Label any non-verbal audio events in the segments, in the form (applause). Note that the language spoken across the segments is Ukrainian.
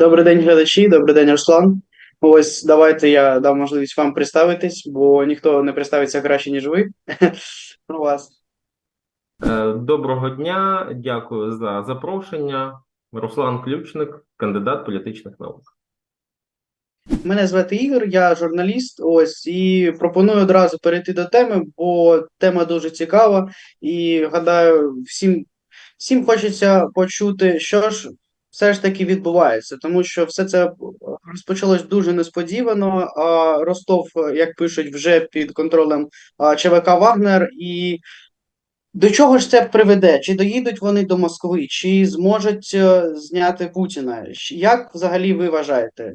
Добрий день, глядачі, добрий день, Руслан. Ось давайте я дам можливість вам представитись, бо ніхто не представиться краще, ніж ви. (laughs) Про вас. Е, Доброго дня, дякую за запрошення. Руслан Ключник, кандидат політичних наук. Мене звати Ігор, я журналіст. Ось і пропоную одразу перейти до теми, бо тема дуже цікава, і гадаю, всім, всім хочеться почути, що ж все ж таки відбувається, тому що все це розпочалось дуже несподівано. А Ростов, як пишуть, вже під контролем ЧВК Вагнер і. До чого ж це приведе? Чи доїдуть вони до Москви, чи зможуть е, зняти Путіна? Як взагалі ви вважаєте?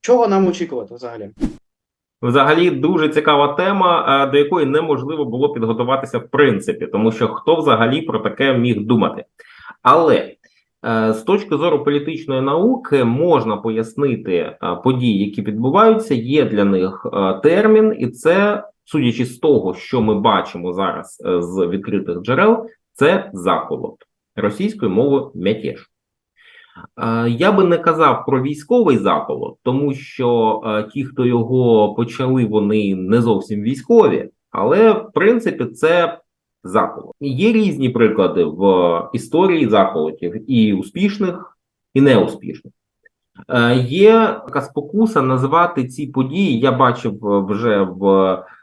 Чого нам очікувати взагалі? Взагалі дуже цікава тема, е, до якої неможливо було підготуватися в принципі, тому що хто взагалі про таке міг думати. Але з точки зору політичної науки можна пояснити е, події, які відбуваються. Є для них е, термін, і це, судячи з того, що ми бачимо зараз е, з відкритих джерел, це заколот російською мовою мятеж. Е, Я би не казав про військовий заколот, тому що е, ті, хто його почали, вони не зовсім військові, але в принципі це заколот. Є різні приклади в історії заколотів, і успішних, і неуспішних. Е, Є така спокуса назвати ці події. Я бачив е, вже в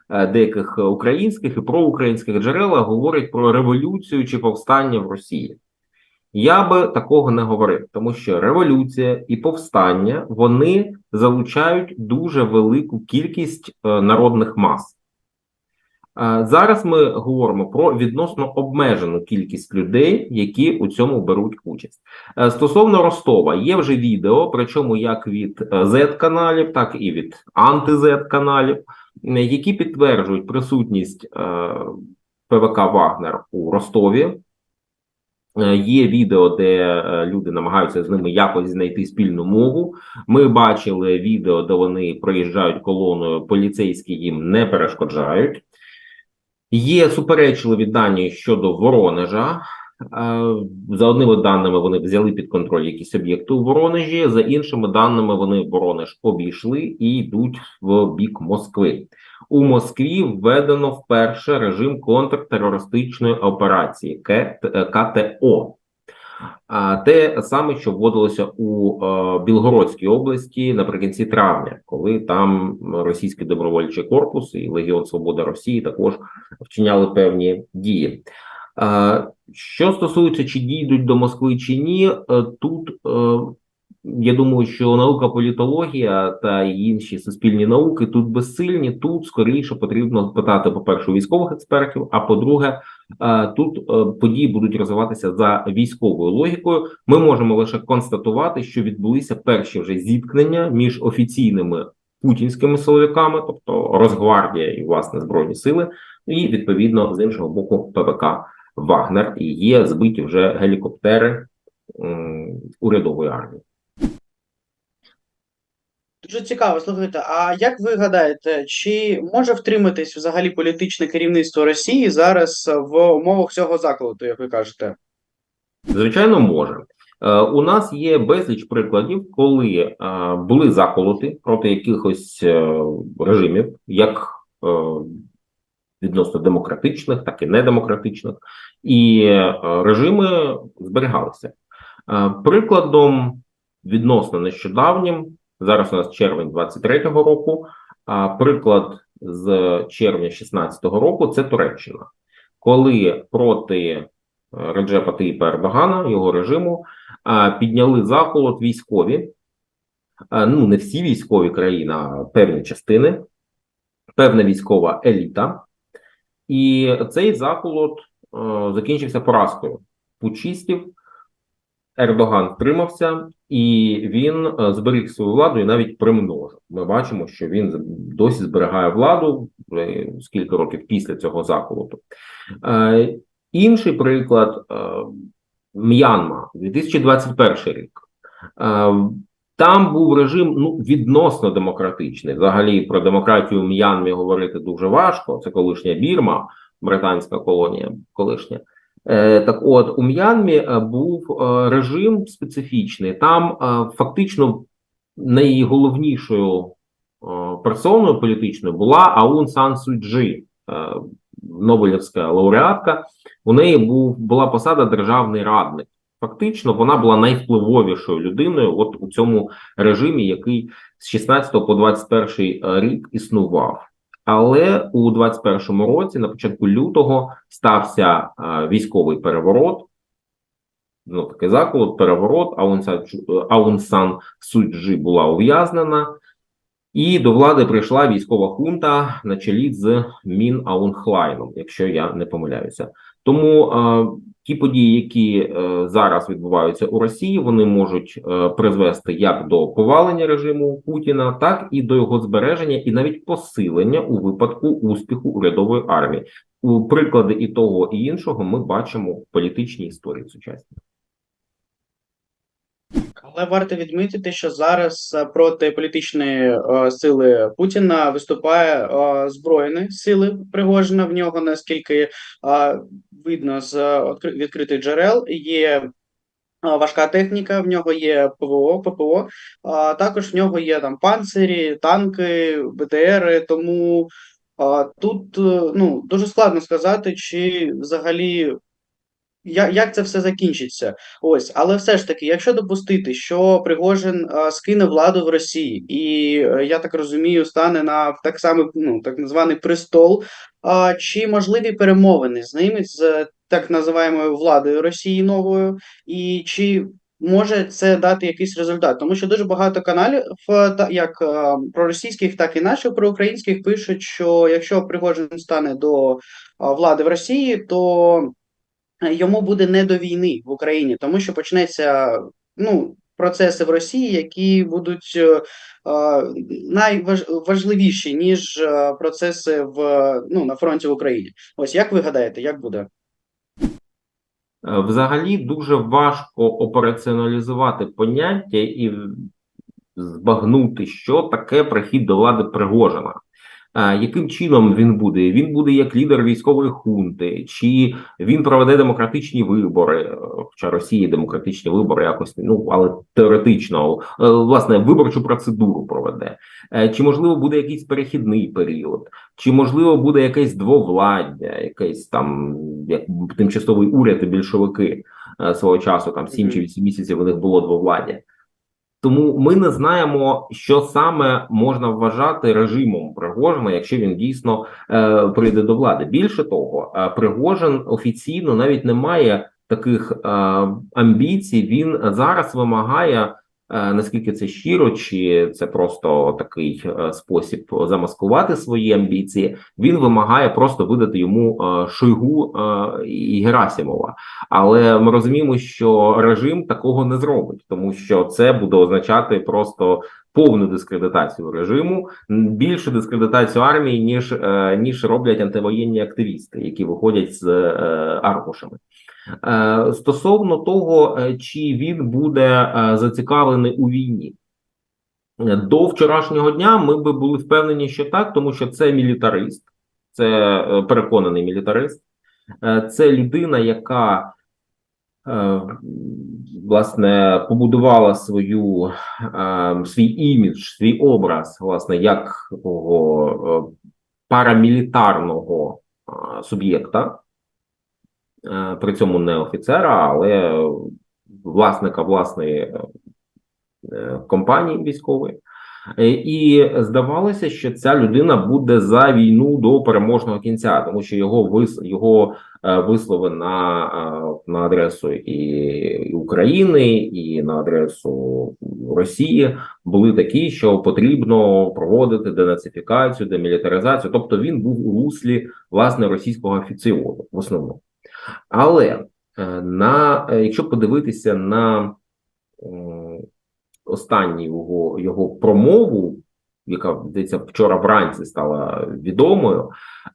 е, деяких українських і проукраїнських джерелах говорять про революцію чи повстання в Росії. Я би такого не говорив, тому що революція і повстання вони залучають дуже велику кількість народних мас. Е, зараз ми говоримо про відносно обмежену кількість людей, які у цьому беруть участь. Е, стосовно Ростова, є вже відео, причому як від Z-каналів, так і від анти-Z-каналів, е, які підтверджують присутність е, ПВК Вагнер у Ростові. Е, Є відео, де е, люди намагаються з ними якось знайти спільну мову. Ми бачили відео, де вони проїжджають колоною, поліцейські їм не перешкоджають. Є суперечливі дані щодо Воронежа. Е, За одними даними, вони взяли під контроль якісь об'єкти у Воронежі. За іншими даними, вони Воронеж обійшли і йдуть в бік Москви. У Москві введено вперше режим контртерористичної операції КТО. Те саме, що вводилося у е, Білгородській області наприкінці травня, коли там російський добровольчий корпус і Легіон Свобода Росії також вчиняли певні дії. Е, що стосується, чи дійдуть до Москви чи ні, е, тут я думаю, що наука політологія та інші суспільні науки тут безсильні. Тут скоріше потрібно питати, по-перше, військових експертів, а по-друге, е, тут е, події будуть розвиватися за військовою логікою. Ми можемо лише констатувати, що відбулися перші вже зіткнення між офіційними путінськими силовиками, тобто Росгвардія і власне збройні сили, і відповідно з іншого боку ПВК Вагнер. І є збиті вже гелікоптери урядової армії. Дуже цікаво, слухайте, а як ви гадаєте, чи може втриматись взагалі політичне керівництво Росії зараз в умовах цього закладу, як ви кажете? Звичайно, може. Е, У нас є безліч прикладів, коли е, були заколоти проти якихось е, режимів, як е, відносно демократичних, так і недемократичних, і е, режими зберігалися. Е, Прикладом відносно нещодавнім, зараз у нас червень 23-го року, а приклад з червня 16-го року це Туреччина, коли проти е, Реджепа Таїпа Ердогана, його режиму, підняли заколот військові, ну не всі військові країни, а певні частини, певна військова еліта. І цей заколот е, закінчився поразкою путчистів. Ердоган втримався, і він е, зберіг свою владу і навіть примножив. Ми бачимо, що він досі зберігає владу скільки років після цього заколоту. Е, інший приклад е, М'янма, 2021 рік. Там був режим ну відносно демократичний. Взагалі про демократію в М'янмі говорити дуже важко. Це колишня Бірма, британська колонія, колишня. Е, Так от, у М'янмі е, був е, режим специфічний. Там фактично найголовнішою персоною політичною була Аун Сан Суджі, Нобелівська лауреатка. У неї був, була посада державний радник. Фактично, вона була найвпливовішою людиною от у цьому режимі, який з 16 по 21 рік існував. Але у 21-му році, на початку лютого, стався е, військовий переворот. Ну, такий заклад, переворот. Аун Сан, Сан Суджі була ув'язнена, і до влади прийшла військова хунта на чолі з Мін Аун Хлайном, якщо я не помиляюся. Тому е, ті події, які е, зараз відбуваються у Росії, вони можуть е, призвести як до повалення режиму Путіна, так і до його збереження, і навіть посилення у випадку успіху урядової армії. У приклади і того, і іншого ми бачимо в політичній історії сучасній. Але варто відмітити, що зараз е, проти політичної е, сили Путіна виступає е, збройні сили Пригожина. В нього наскільки е, видно з відкри- відкритих джерел є. Важка техніка, в нього є ПВО, ППО, а також в нього є там панцирі, танки, БТРи. Тому а, тут ну дуже складно сказати, чи взагалі я, як це все закінчиться. Ось, але все ж таки, якщо допустити, що Пригожин а, скине владу в Росії, і е, я так розумію, стане на так само, ну так званий престол, а, чи можливі перемовини з ними з е, так називаємою владою Росії новою, і чи може це дати якийсь результат? Тому що дуже багато каналів, е, та як е, проросійських, так і наших проукраїнських пишуть, що якщо Пригожин стане до влади в Росії, то йому буде не до війни в Україні, тому що почнеться ну, процеси в Росії, які будуть е, е, найважливіші, ніж е, процеси в, ну, на фронті в Україні. Ось як ви гадаєте, як буде? Е, Взагалі дуже важко операціоналізувати поняття і збагнути, що таке прихід до влади Пригожина. Яким чином він буде? Він буде як лідер військової хунти, чи він проведе демократичні вибори? Хоча Росії демократичні вибори якось ну але теоретично е, власне виборчу процедуру проведе. Е, Чи можливо буде якийсь перехідний період, чи можливо буде якесь двовладдя, якийсь там як тимчасовий уряд і більшовики е, свого часу, там 7 чи 8 місяців у них було двовладдя. Тому ми не знаємо, що саме можна вважати режимом Пригожина, якщо він дійсно е, прийде до влади. Більше того, е, Пригожин офіційно навіть не має таких е, амбіцій. Він зараз вимагає, наскільки це щиро, чи це просто такий е, спосіб замаскувати свої амбіції. Він вимагає просто видати йому е, Шойгу е, і Герасимова. Але ми розуміємо, що режим такого не зробить, тому що це буде означати просто повну дискредитацію режиму, більшу дискредитацію армії, ніж, е, ніж роблять антивоєнні активісти, які виходять з е, аркушами. Е, Стосовно того, е, чи він буде е, зацікавлений у війні. До вчорашнього дня ми би були впевнені, що так, тому що це мілітарист, це переконаний мілітарист, це людина, яка власне побудувала свою свій імідж, свій образ, власне, як такого парамілітарного суб'єкта, при цьому не офіцера, але власника власної е, компанії військової. Е, І здавалося, що ця людина буде за війну до переможного кінця, тому що його вис його е, вислови на, е, на адресу і України, і на адресу Росії були такі, що потрібно проводити денацифікацію, демілітаризацію. Тобто він був у руслі власне російського офіціозу в основному. Але е, на е, якщо подивитися на останню його, його промову, яка здається вчора вранці стала відомою,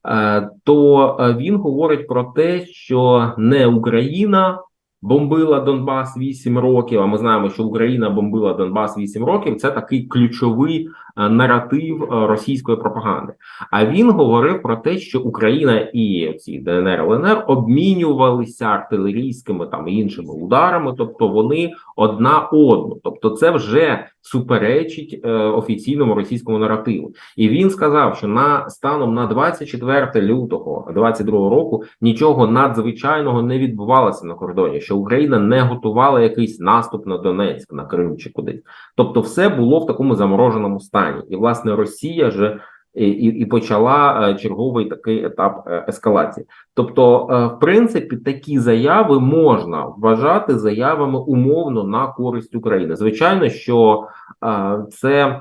е, то е, він говорить про те, що не Україна бомбила Донбас 8 років. А ми знаємо, що Україна бомбила Донбас 8 років. Це такий ключовий е, наратив е, російської пропаганди. А він говорив про те, що Україна і ці ДНР ЛНР обмінювалися артилерійськими там іншими ударами, тобто вони одна одну. Тобто, це вже суперечить е, офіційному російському наративу. І він сказав, що на станом на 24 лютого 22 року нічого надзвичайного не відбувалося на кордоні, що Україна не готувала якийсь наступ на Донецьк, на Крим чи кудись. Тобто, все було в такому замороженому стані, і власне Росія же і, і почала е, черговий такий етап е, ескалації. Тобто, е, в принципі, такі заяви можна вважати заявами умовно на користь України. Звичайно, що це.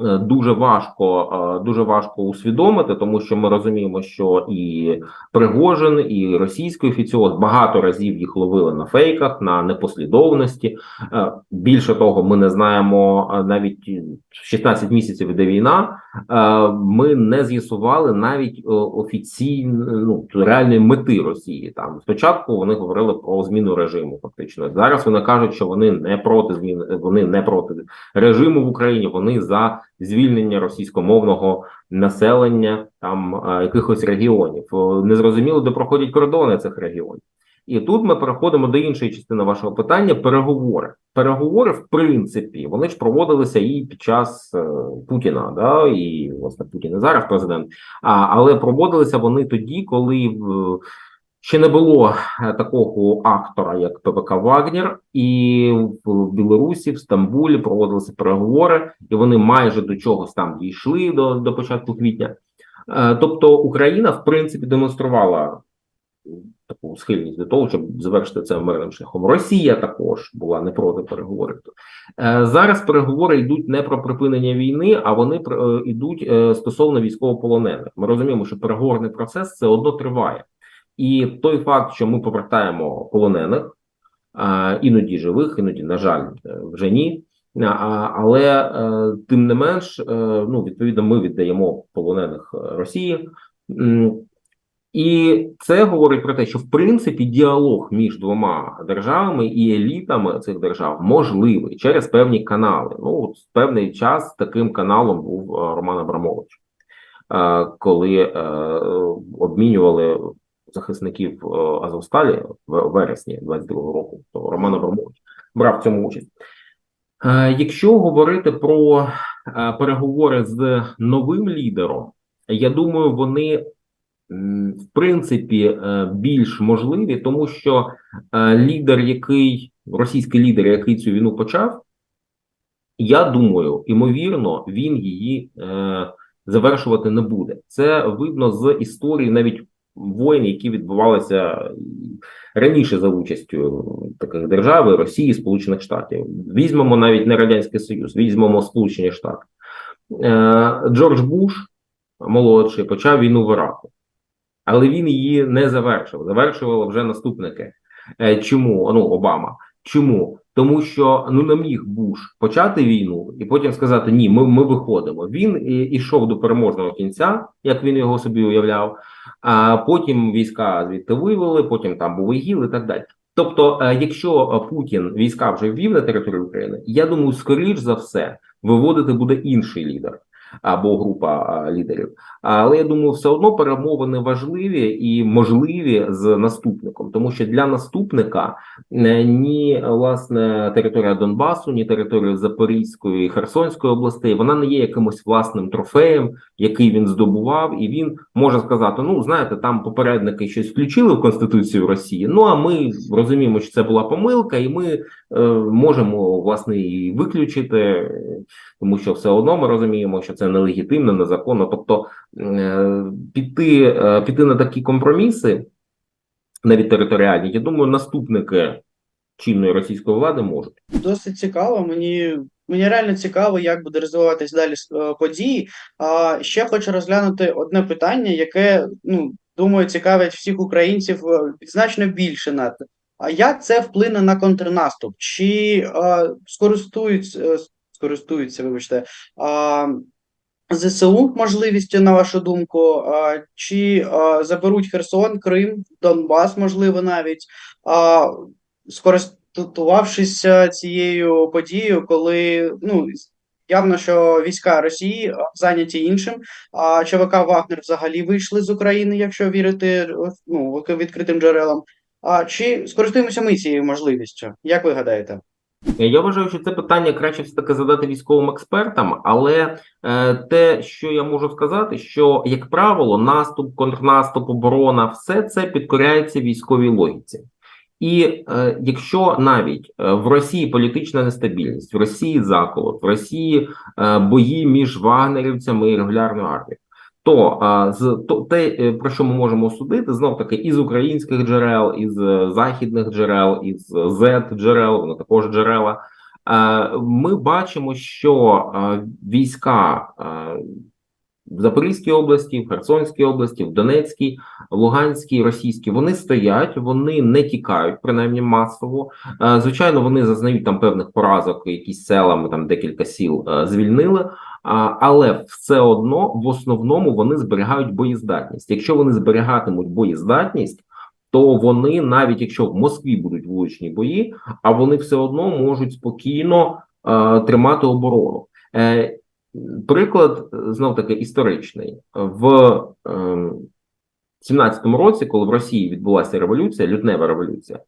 Е, Дуже важко, е, дуже важко усвідомити, тому що ми розуміємо, що і Пригожин, і російський офіціоз багато разів їх ловили на фейках, на непослідовності. Е, Більше того, ми не знаємо навіть 16 місяців іде війна. Ми не з'ясували навіть офіційно ну реальної мети Росії. Там спочатку вони говорили про зміну режиму. Фактично зараз вони кажуть, що вони не проти зміни, вони не проти режиму в Україні. Вони за звільнення російськомовного населення там е, якихось регіонів. Е, Незрозуміло, де проходять кордони цих регіонів. І тут ми переходимо до іншої частини вашого питання: переговори. Переговори, в принципі, вони ж проводилися і під час е, Путіна, да, і власне Путін і зараз президент. А, але проводилися вони тоді, коли в, ще не було е, такого актора, як ПВК Вагнер, і в Білорусі, в Стамбулі проводилися переговори, і вони майже до чогось там дійшли до, до початку квітня. Е, Тобто Україна, в принципі, демонструвала таку схильність до того, щоб завершити це мирним шляхом. Росія також була не проти переговорів. Е, Зараз переговори йдуть не про припинення війни, а вони йдуть стосовно військовополонених. Ми розуміємо, що переговорний процес все одно триває, і той факт, що ми повертаємо полонених, іноді живих, іноді, на жаль, е, вже ні. Але е, тим не менш, е, ну відповідно, ми віддаємо полонених Росії. І це говорить про те, що в принципі діалог між двома державами і елітами цих держав можливий через певні канали. Ну, от певний час таким каналом був Роман Абрамович, коли обмінювали захисників е, Азовсталі в вересні 22-го року. То Роман Абрамович брав в цьому участь. Е, Якщо говорити про е, переговори з новим лідером, я думаю, вони в принципі більш можливі, тому що лідер, який російський лідер, який цю війну почав, я думаю, ймовірно, він її е, завершувати не буде. Це видно з історії навіть воєн, які відбувалися раніше за участю таких держави Росії, Сполучених Штатів. Візьмемо навіть не Радянський Союз, візьмемо Сполучені Штати. Е, Джордж Буш молодший почав війну в Іраку, але він її не завершив. Завершували вже наступники. Е, Чому ну Обама? Чому? Тому що ну не міг Буш почати війну і потім сказати ні, ми, ми виходимо. Він ішов до переможного кінця, як він його собі уявляв. А потім війська звідти вивели, потім там був ІГІЛ і так далі. Тобто, е, якщо е, Путін війська вже ввів на територію України, я думаю, скоріш за все виводити буде інший лідер або група лідерів. Але я думаю, все одно перемовини важливі і можливі з наступником, тому що для наступника е, ні власне територія Донбасу, ні територія Запорізької і Херсонської областей, вона не є якимось власним трофеєм, який він здобував, і він може сказати: ну знаєте, там попередники щось включили в конституцію Росії. Ну а ми розуміємо, що це була помилка, і ми е, можемо власне її виключити, тому що все одно ми розуміємо, що це нелегітимно, незаконно. Тобто піти, е, піти на такі компроміси, навіть територіальні, я думаю, наступники чинної російської влади можуть. Досить цікаво. Мені мені реально цікаво, як буде розвиватись далі е, події. А ще хочу розглянути одне питання, яке ну думаю цікавить всіх українців е, значно більше навіть. А як це вплине на контрнаступ? Чи е, скористуються, е, скористуються, вибачте, а, ЗСУ можливістю, на вашу думку, чи заберуть Херсон, Крим, Донбас, можливо, навіть скористувавшись цією подією, коли ну явно, що війська Росії зайняті іншим, а ЧВК Вагнер взагалі вийшли з України, якщо вірити ну, відкритим джерелам. А чи скористуємося ми цією можливістю? Як ви гадаєте? Я вважаю, що це питання краще все таки задати військовим експертам, але е, те, що я можу сказати, що як правило, наступ, контрнаступ, оборона, все це підкоряється військовій логіці. І е, якщо навіть е, в Росії політична нестабільність, в Росії заколот, в Росії е, бої між вагнерівцями і регулярною армією, то е, з то те, е, про що ми можемо судити, знов таки із українських джерел, із е, західних джерел, із Z джерел, вони також джерела. Е, Ми бачимо, що е, війська е, в Запорізькій області, в Херсонській області, в Донецькій, в Луганській, російській, вони стоять, вони не тікають, принаймні масово. Е, Звичайно, вони зазнають там певних поразок, якісь селами там декілька сіл е, звільнили. Але все одно в основному вони зберігають боєздатність. Якщо вони зберігатимуть боєздатність, то вони, навіть якщо в Москві будуть вуличні бої, а вони все одно можуть спокійно е, тримати оборону. Е, приклад знов таки історичний в е, 17-му році, коли в Росії відбулася революція, лютнева революція,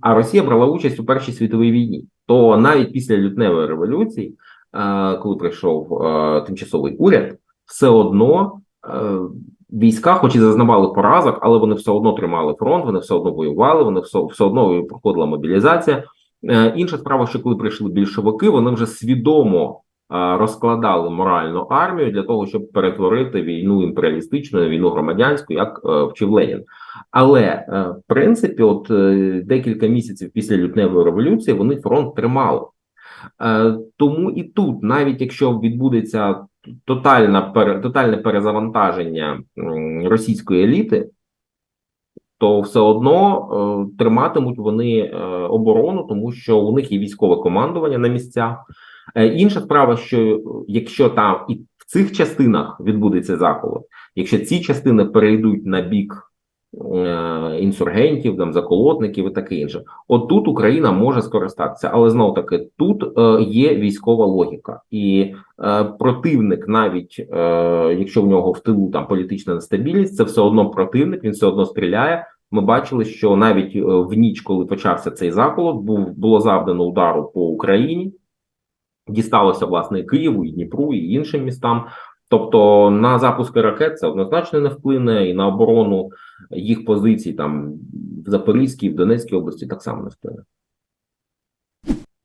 а Росія брала участь у Першій світовій війні, то навіть після лютневої революції е, коли прийшов е, тимчасовий уряд, все одно е, війська, хоч і зазнавали поразок, але вони все одно тримали фронт, вони все одно воювали, вони все, все одно проходила мобілізація. Е, Інша справа, що коли прийшли більшовики, вони вже свідомо е, розкладали моральну армію для того, щоб перетворити війну імперіалістичну війну громадянську, як е, вчив Ленін. Але е, в принципі, от е, декілька місяців після лютневої революції вони фронт тримали. Е, Тому і тут, навіть якщо відбудеться тотальна тотальне перезавантаження російської еліти, то все одно е, триматимуть вони е, оборону, тому що у них є військове командування на місцях. Інша справа, що якщо там і в цих частинах відбудеться заколот, якщо ці частини перейдуть на бік інсургентів, там заколотників і таке інше, от тут Україна може скористатися, але знов таки тут е, є військова логіка, і е, противник, навіть е, якщо в нього в тилу там політична нестабільність, це все одно противник, він все одно стріляє. Ми бачили, що навіть е, в ніч, коли почався цей заколот, був було завдано удару по Україні, дісталося власне Києву, і Дніпру, і іншим містам. Тобто на запуски ракет це однозначно не вплине, і на оборону їх позицій там в Запорізькій, в Донецькій області так само не вплине.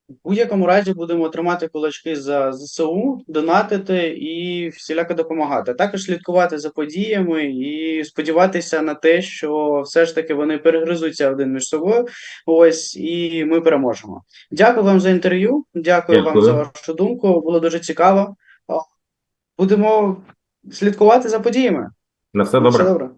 В будь-якому разі будемо тримати кулачки за ЗСУ, донатити і всіляко допомагати. Також слідкувати за подіями і сподіватися на те, що все ж таки вони перегризуться один між собою. Ось і ми переможемо. Дякую вам за інтерв'ю. Дякую, Дякую. вам за вашу думку. Було дуже цікаво. Будемо слідкувати за подіями. На все Все добре. добре.